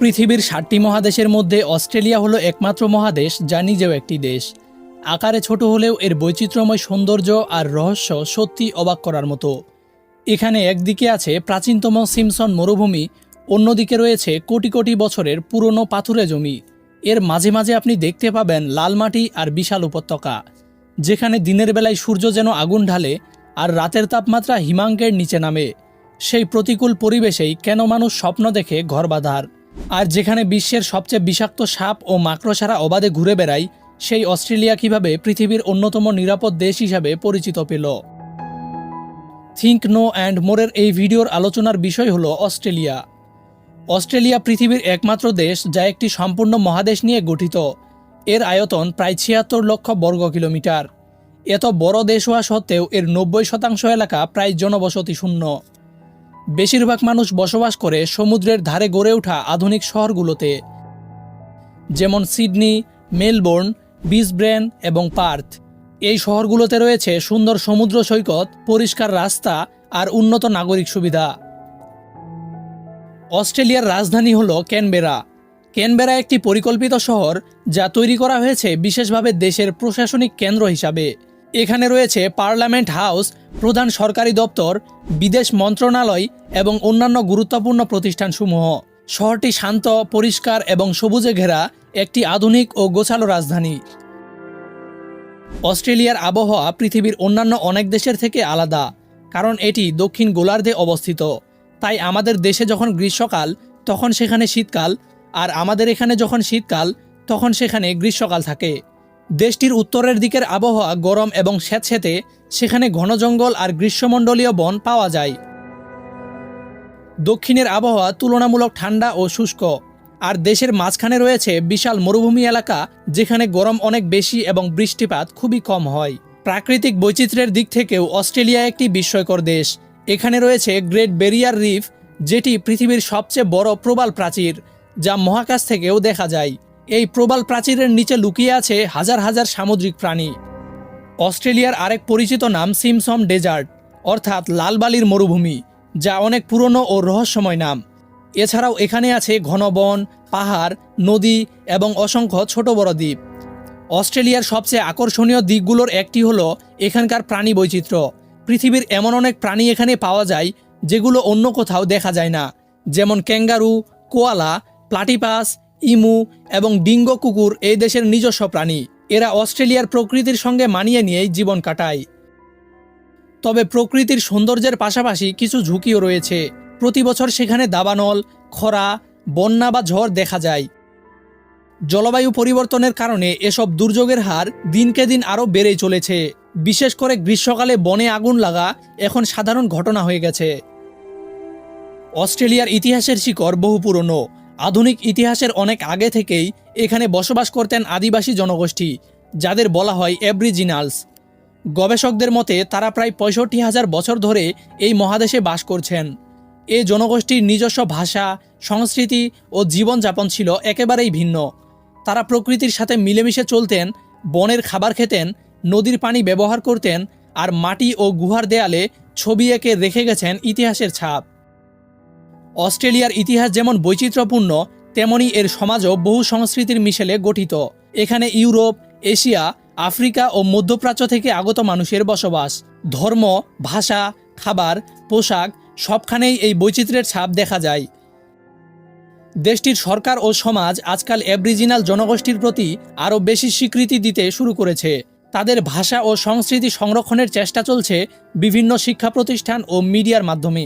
পৃথিবীর ষাটটি মহাদেশের মধ্যে অস্ট্রেলিয়া হলো একমাত্র মহাদেশ, যা নিজেও একটি দেশ। আকারে ছোট হলেও এর বৈচিত্র্যময় সৌন্দর্য আর রহস্য সত্যি অবাক করার মতো। এখানে একদিকে আছে প্রাচীনতম সিমসন মরুভূমি, অন্যদিকে রয়েছে কোটি কোটি বছরের পুরনো পাথুরে জমি। এর মাঝে মাঝে আপনি দেখতে পাবেন লাল মাটি আর বিশাল উপত্যকা, যেখানে দিনের বেলায় সূর্য যেন আগুন ঢালে আর রাতের তাপমাত্রা হিমাঙ্কের নিচে নামে। সেই প্রতিকূল পরিবেশেই কেন মানুষ স্বপ্ন দেখে ঘর বাঁধার? আর যেখানে বিশ্বের সবচেয়ে বিষাক্ত সাপ ও মাকড়সারা অবাধে ঘুরে বেড়ায়, সেই অস্ট্রেলিয়া কীভাবে পৃথিবীর অন্যতম নিরাপদ দেশ হিসাবে পরিচিত পেল? থিঙ্ক নো অ্যান্ড মোরের এই ভিডিওর আলোচনার বিষয় হলো অস্ট্রেলিয়া। অস্ট্রেলিয়া পৃথিবীর একমাত্র দেশ যা একটি সম্পূর্ণ মহাদেশ নিয়ে গঠিত। এর আয়তন প্রায় ছিয়াত্তর লক্ষ বর্গ কিলোমিটার। এত বড় দেশ হওয়া সত্ত্বেও এর নব্বই শতাংশ এলাকা প্রায় জনবসতি শূন্য বেশিরভাগ মানুষ বসবাস করে সমুদ্রের ধারে গড়ে ওঠা আধুনিক শহরগুলোতে, যেমন সিডনি, মেলবোর্ন, বিসব্রেন এবং পার্থ। এই শহরগুলোতে রয়েছে সুন্দর সমুদ্র সৈকত, পরিষ্কার রাস্তা আর উন্নত নাগরিক সুবিধা। অস্ট্রেলিয়ার রাজধানী হল ক্যানবেরা। ক্যানবেরা একটি পরিকল্পিত শহর যা তৈরি করা হয়েছে বিশেষভাবে দেশের প্রশাসনিক কেন্দ্র হিসাবে। এখানে রয়েছে পার্লামেন্ট হাউস, প্রধান সরকারি দপ্তর, বিদেশ মন্ত্রণালয় এবং অন্যান্য গুরুত্বপূর্ণ প্রতিষ্ঠানসমূহ। শহরটি শান্ত, পরিষ্কার এবং সবুজে ঘেরা একটি আধুনিক ও গোছালো রাজধানী। অস্ট্রেলিয়ার আবহাওয়া পৃথিবীর অন্যান্য অনেক দেশের থেকে আলাদা, কারণ এটি দক্ষিণ গোলার্ধে অবস্থিত। তাই আমাদের দেশে যখন গ্রীষ্মকাল, তখন সেখানে শীতকাল, আর আমাদের এখানে যখন শীতকাল, তখন সেখানে গ্রীষ্মকাল থাকে। দেশটির উত্তরের দিকের আবহাওয়া গরম এবং স্যাঁতস্যাঁতে সেখানে ঘন জঙ্গল আর গ্রীষ্মমণ্ডলীয় বন পাওয়া যায়। দক্ষিণের আবহাওয়া তুলনামূলক ঠান্ডা ও শুষ্ক, আর দেশের মাঝখানে রয়েছে বিশাল মরুভূমি এলাকা, যেখানে গরম অনেক বেশি এবং বৃষ্টিপাত খুবই কম হয়। প্রাকৃতিক বৈচিত্র্যের দিক থেকেও অস্ট্রেলিয়া একটি বিস্ময়কর দেশ। এখানে রয়েছে গ্রেট বেরিয়ার রিফ, যেটি পৃথিবীর সবচেয়ে বড় প্রবাল প্রাচীর, যা মহাকাশ থেকেও দেখা যায়। এই প্রবাল প্রাচীরের নিচে লুকিয়ে আছে হাজার হাজার সামুদ্রিক প্রাণী। অস্ট্রেলিয়ার আরেক পরিচিত নাম সিমসম ডেজার্ট, অর্থাৎ লালবালির মরুভূমি, যা অনেক পুরনো ও রহস্যময় নাম। এছাড়াও এখানে আছে ঘন বন, পাহাড়, নদী এবং অসংখ্য ছোট বড় দ্বীপ। অস্ট্রেলিয়ার সবচেয়ে আকর্ষণীয় দিকগুলোর একটি হলো এখানকার প্রাণী বৈচিত্র্য। পৃথিবীর এমন অনেক প্রাণী এখানে পাওয়া যায় যেগুলো অন্য কোথাও দেখা যায় না, যেমন ক্যাঙ্গারু, কোয়ালা, প্লাটিপাস ইমু এবং ডিঙ্গো কুকুর এই দেশের নিজস্ব প্রাণী। এরা অস্ট্রেলিয়ার প্রকৃতির সঙ্গে মানিয়ে নিয়েই জীবন কাটায়। তবে প্রকৃতির সৌন্দর্যের পাশাপাশি কিছু ঝুঁকিও রয়েছে। প্রতি বছর সেখানে দাবানল, খরা, বন্যা বা ঝড় দেখা যায়। জলবায়ু পরিবর্তনের কারণে এসব দুর্যোগের হার দিনকে দিন আরও বেড়েই চলেছে। বিশেষ করে গ্রীষ্মকালে বনে আগুন লাগা এখন সাধারণ ঘটনা হয়ে গেছে। অস্ট্রেলিয়ার ইতিহাসের শিকড় বহু পুরনো। আধুনিক ইতিহাসের অনেক আগে থেকেই এখানে বসবাস করতেন আদিবাসী জনগোষ্ঠী, যাদের বলা হয় অ্যাব্রিজিনালস গবেষকদের মতে তারা প্রায় পঁয়ষট্টি হাজার বছর ধরে এই মহাদেশে বাস করছেন। এই জনগোষ্ঠীর নিজস্ব ভাষা, সংস্কৃতি ও জীবনযাপন ছিল একেবারেই ভিন্ন। তারা প্রকৃতির সাথে মিলেমিশে চলতেন, বনের খাবার খেতেন, নদীর পানি ব্যবহার করতেন আর মাটি ও গুহার দেয়ালে ছবি এঁকে রেখে গেছেন ইতিহাসের ছাপ। অস্ট্রেলিয়ার ইতিহাস যেমন বৈচিত্র্যপূর্ণ, তেমনি এর সমাজও বহু সংস্কৃতির মিশেলে গঠিত। এখানে ইউরোপ, এশিয়া, আফ্রিকা ও মধ্যপ্রাচ্য থেকে আগত মানুষের বসবাস। ধর্ম, ভাষা, খাবার, পোশাক সবখানেই এই বৈচিত্র্যের ছাপ দেখা যায়। দেশটির সরকার ও সমাজ আজকাল অ্যাব্রিজিনাল জনগোষ্ঠীর প্রতি আরও বেশি স্বীকৃতি দিতে শুরু করেছে। তাদের ভাষা ও সংস্কৃতি সংরক্ষণের চেষ্টা চলছে বিভিন্ন শিক্ষা প্রতিষ্ঠান ও মিডিয়ার মাধ্যমে।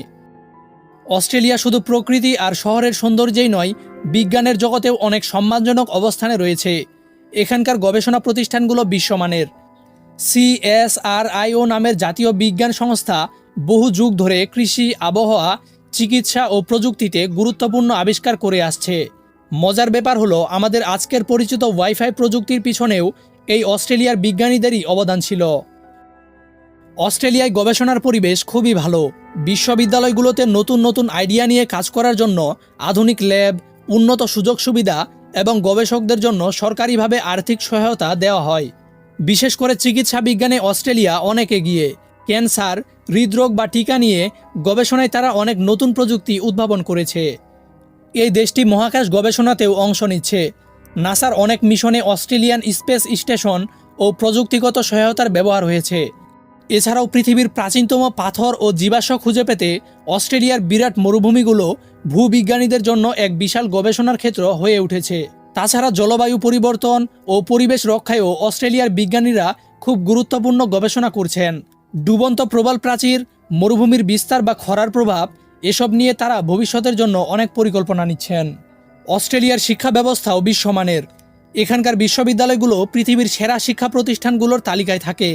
অস্ট্রেলিয়া শুধু প্রকৃতি আর শহরের সৌন্দর্যেই নয়, বিজ্ঞানের জগতেও অনেক সম্মানজনক অবস্থানে রয়েছে। এখানকার গবেষণা প্রতিষ্ঠানগুলো বিশ্বমানের। সিএসআরআইও নামের জাতীয় বিজ্ঞান সংস্থা বহু যুগ ধরে কৃষি, আবহাওয়া, চিকিৎসা ও প্রযুক্তিতে গুরুত্বপূর্ণ আবিষ্কার করে আসছে। মজার ব্যাপার হলো, আমাদের আজকের পরিচিত ওয়াইফাই প্রযুক্তির পিছনেও এই অস্ট্রেলিয়ার বিজ্ঞানীদেরই অবদান ছিল। অস্ট্রেলিয়ায় গবেষণার পরিবেশ খুবই ভালো। বিশ্ববিদ্যালয়গুলোতে নতুন নতুন আইডিয়া নিয়ে কাজ করার জন্য আধুনিক ল্যাব, উন্নত সুযোগ সুবিধা এবং গবেষকদের জন্য সরকারিভাবে আর্থিক সহায়তা দেওয়া হয়। বিশেষ করে চিকিৎসা বিজ্ঞানে অস্ট্রেলিয়া অনেক এগিয়ে। ক্যান্সার, হৃদরোগ বা টিকা নিয়ে গবেষণায় তারা অনেক নতুন প্রযুক্তি উদ্ভাবন করেছে। এই দেশটি মহাকাশ গবেষণাতেও অংশ নিচ্ছে। নাসার অনেক মিশনে অস্ট্রেলিয়ান স্পেস স্টেশন ও প্রযুক্তিগত সহায়তার ব্যবহার হয়েছে। এছাড়াও পৃথিবীর প্রাচীনতম পাথর ও জীবাশ্ম খুঁজে পেতে অস্ট্রেলিয়ার বিরাট মরুভূমিগুলো ভূবিজ্ঞানীদের জন্য এক বিশাল গবেষণার ক্ষেত্র হয়ে উঠেছে। তাছাড়া জলবায়ু পরিবর্তন ও পরিবেশ রক্ষায়ও অস্ট্রেলিয়ার বিজ্ঞানীরা খুব গুরুত্বপূর্ণ গবেষণা করছেন। ডুবন্ত প্রবাল প্রাচীর, মরুভূমির বিস্তার বা খরার প্রভাব, এসব নিয়ে তারা ভবিষ্যতের জন্য অনেক পরিকল্পনা নিচ্ছেন। অস্ট্রেলিয়ার শিক্ষা ব্যবস্থাও বিশ্বমানের। এখানকার বিশ্ববিদ্যালয়গুলো পৃথিবীর সেরা শিক্ষা প্রতিষ্ঠানগুলোর তালিকায় থাকে।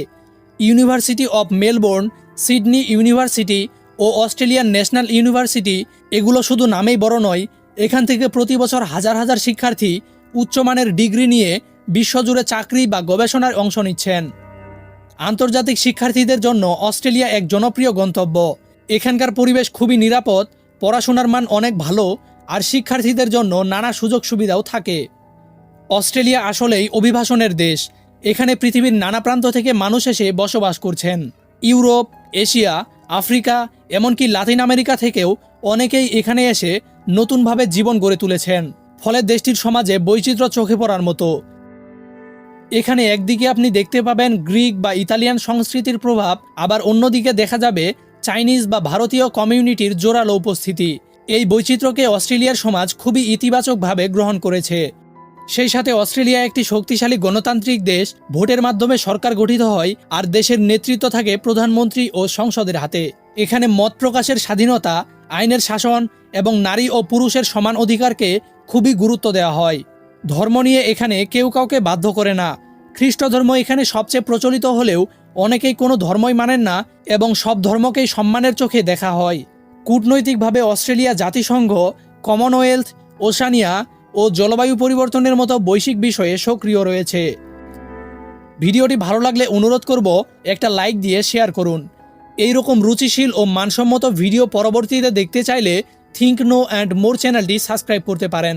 University of Melbourne, Sydney university O Australian national university, এগুলো শুধু নামেই বড় নয়, এখান থেকে প্রতি বছর হাজার হাজার শিক্ষার্থী উচ্চমানের ডিগ্রি নিয়ে বিশ্বজুড়ে চাকরি বা গবেষণায় অংশ নিচ্ছেন। আন্তর্জাতিক শিক্ষার্থীদের জন্য অস্ট্রেলিয়া এক জনপ্রিয় গন্তব্য। এখানকার পরিবেশ খুবই নিরাপদ, পড়াশোনার মান অনেক ভালো, আর শিক্ষার্থীদের জন্য নানা সুযোগ সুবিধাও থাকে। অস্ট্রেলিয়া আসলেই অভিবাসনের দেশ। এখানে পৃথিবীর নানা প্রান্ত থেকে মানুষ এসে বসবাস করছেন। ইউরোপ, এশিয়া, আফ্রিকা, এমনকি লাতিন আমেরিকা থেকেও অনেকেই এখানে এসে নতুনভাবে জীবন গড়ে তুলেছেন। ফলে দেশটির সমাজে বৈচিত্র্য চোখে পড়ার মতো। এখানে একদিকে আপনি দেখতে পাবেন গ্রিক বা ইতালিয়ান সংস্কৃতির প্রভাব, আবার অন্যদিকে দেখা যাবে চাইনিজ বা ভারতীয় কমিউনিটির জোরালো উপস্থিতি। এই বৈচিত্র্যকে অস্ট্রেলিয়ার সমাজ খুবই ইতিবাচকভাবে গ্রহণ করেছে। সেই সাথে অস্ট্রেলিয়া একটি শক্তিশালী গণতান্ত্রিক দেশ, ভোটের মাধ্যমে সরকার গঠিত হয় আর দেশের নেতৃত্ব থাকে প্রধানমন্ত্রী ও সংসদের হাতে। এখানে মত প্রকাশের স্বাধীনতা, আইনের শাসন এবং নারী ও পুরুষের সমান অধিকারকে খুবই গুরুত্ব দেওয়া হয়। ধর্ম নিয়ে এখানে কেউ কাউকে বাধ্য করে না। খ্রিস্ট ধর্ম এখানে সবচেয়ে প্রচলিত হলেও অনেকেই কোনো ধর্মই মানেন না এবং সব ধর্মকেই সম্মানের চোখে দেখা হয়। কূটনৈতিকভাবে অস্ট্রেলিয়া জাতিসংঘ, কমনওয়েলথ, ওশানিয়া ও জলবায়ু পরিবর্তনের মতো বৈশ্বিক বিষয়ে সক্রিয় রয়েছে। ভিডিওটি ভালো লাগলে অনুরোধ করব একটা লাইক দিয়ে শেয়ার করুন। এই রকম রুচিশীল ও মানসম্মত ভিডিও পরবর্তীতে দেখতে চাইলে থিঙ্ক নো অ্যান্ড মোর চ্যানেলটি সাবস্ক্রাইব করতে পারেন।